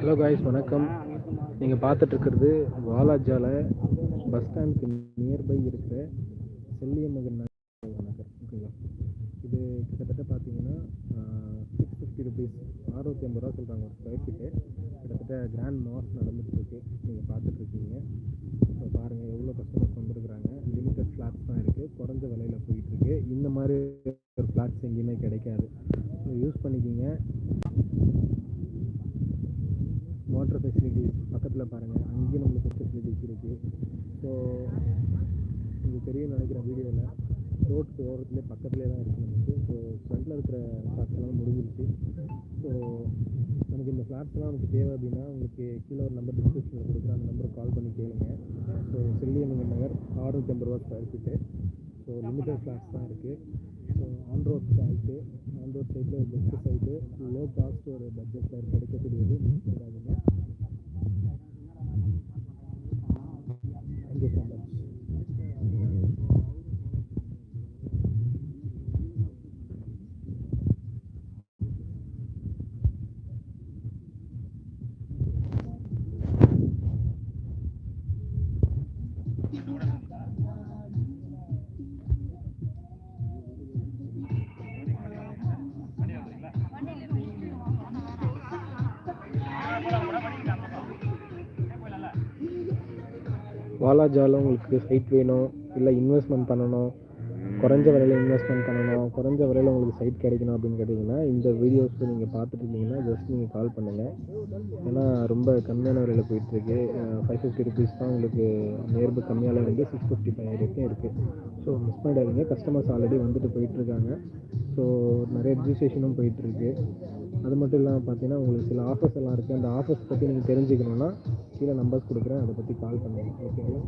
Hello guys வணக்கம். நீங்கள் பார்த்துட்டு இருக்கிறது வாலாஜால பஸ் ஸ்டாண்டுக்கு நியர்பை இருக்கிற செல்லியமகன் நகர். ஓகேங்களா இது கிட்டத்தட்ட பார்த்தீங்கன்னா சிக்ஸ் ஃபிஃப்டி ருபீஸ் அறுநூற்றி ஐம்பது ரூபா சொல்கிறாங்க ஒரு ஸ்கொயர் ஃபீட்டு கிட்டத்தட்ட கிராண்ட் மாஸ் நடந்துட்டு இருக்கு நீங்கள் பார்த்துட்டு இருக்கீங்க ஸோ பாருங்கள் எவ்வளோ கஸ்டமர்ஸ் வந்துருக்குறாங்க. லிமிட்டட் ஃப்ளாட்ஸ் தான் இருக்குது குறைஞ்ச விலையில் போயிட்டுருக்கு இந்த மாதிரி ஒரு ஃப்ளாட்ஸ் எங்கேயுமே கிடைக்காது. யூஸ் பண்ணிக்கிங்க. வாட்டர் ஃபெசிலிட்டிஸ் பக்கத்தில் பாருங்கள் அங்கேயும் நம்மளுக்கு ஃபெசிலிட்டிஸ் இருக்குது ஸோ உங்களுக்கு தெரியும் நினைக்கிற வீடியோவில் ரோட்டுக்கு ஓரத்துலேயே பக்கத்துலேயே தான் இருக்குது நமக்கு. ஸோ ஃப்ரண்ட்டில் இருக்கிற ஃப்ளாட்ஸ்லாம் முடிஞ்சிருச்சு. ஸோ நமக்கு இந்த ஃப்ளாட்ஸ்லாம் நமக்கு தேவை அப்படின்னா உங்களுக்கு கீழே ஒரு நம்பர் டிஸ்கிரிப்ஷனில் கொடுக்குறேன். அந்த நம்பருக்கு கால் பண்ணி கேளுங்க. ஸோ செல்லியமங்கன் நகர் ஆறுநூற்றி ஐம்பது ரூபா square feet so limited flats தான் இருக்குது so on road side on road சைட்டில் ஒரு பெஸ்ட்டு சைட்டு லோ காஸ்ட் ஒரு பட்ஜெட்டில் கிடைக்கக்கூடியது மிஸ் வாலாஜால உங்களுக்கு சைட் வேணும் இல்லை இன்வெஸ்ட்மெண்ட் பண்ணணும் குறைஞ்ச விலையில் இன்வெஸ்ட்மெண்ட் பண்ணணும் குறைஞ்ச விலையில் உங்களுக்கு சைட் கிடைக்கணும் அப்படின்னு கேட்டிங்கன்னா இந்த வீடியோஸ் நீங்கள் பார்த்துட்டு இருந்தீங்கன்னா ஜஸ்ட் நீங்கள் கால் பண்ணுங்கள் ஏன்னா ரொம்ப கம்மியான விலையில் போயிட்டுருக்கு. ஃபைவ் ஃபிஃப்டி ருபீஸ் தான் உங்களுக்கு நேர்பு கம்மியால் வந்து சிக்ஸ் ஃபிஃப்டி ஃபைவ் வரைக்கும் இருக்குது ஸோ மிஸ் பண்ணிடாதீங்க. கஸ்டமர்ஸ் ஆல்ரெடி வந்துட்டு போயிட்டுருக்காங்க ஸோ நிறைய ரிஜிஸ்ட்ரேஷனும் போயிட்டுருக்கு அது மட்டும் இல்லாமல் பார்த்தீங்கன்னா உங்களுக்கு சில ஆஃபர்ஸ் எல்லாம் இருக்குது அந்த ஆஃபர்ஸ் பற்றி நீங்கள் தெரிஞ்சுக்கணுன்னா கீழே நம்பர்ஸ் கொடுக்குறேன். அதை பற்றி கால் பண்ணுங்கள் ஓகேங்களா